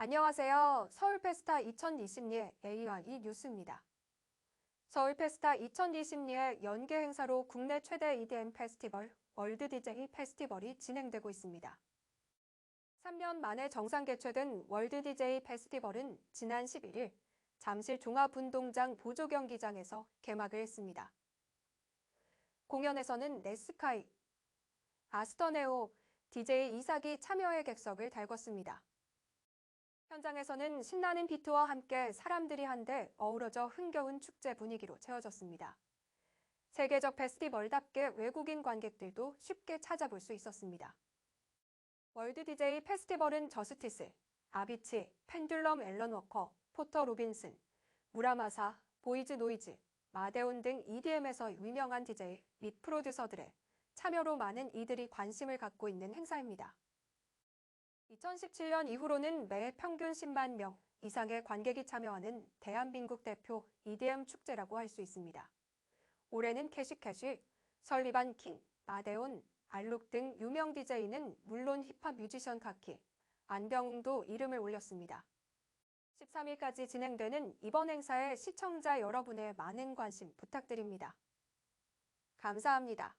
안녕하세요. 서울페스타 2022 A1E 뉴스입니다. 서울페스타 2022의 연계 행사로 국내 최대 EDM 페스티벌 월드 DJ 페스티벌이 진행되고 있습니다. 3년 만에 정상 개최된 월드 DJ 페스티벌은 지난 11일 잠실 종합운동장 보조경기장에서 개막을 했습니다. 공연에서는 네스카이, 아스터네오, DJ 이삭이 참여의 객석을 달궜습니다. 현장에서는 신나는 비트와 함께 사람들이 한데 어우러져 흥겨운 축제 분위기로 채워졌습니다. 세계적 페스티벌답게 외국인 관객들도 쉽게 찾아볼 수 있었습니다. 월드 DJ 페스티벌은 저스티스, 아비치, 펜듈럼 앨런 워커, 포터 로빈슨, 무라마사, 보이즈 노이즈, 마데온 등 EDM에서 유명한 DJ 및 프로듀서들의 참여로 많은 이들이 관심을 갖고 있는 행사입니다. 2017년 이후로는 매 평균 10만 명 이상의 관객이 참여하는 대한민국 대표 EDM 축제라고 할 수 있습니다. 올해는 캐시캐시, 설리반 킹, 마데온, 알룩 등 유명 DJ는 물론 힙합 뮤지션 카키, 안병웅도 이름을 올렸습니다. 13일까지 진행되는 이번 행사에 시청자 여러분의 많은 관심 부탁드립니다. 감사합니다.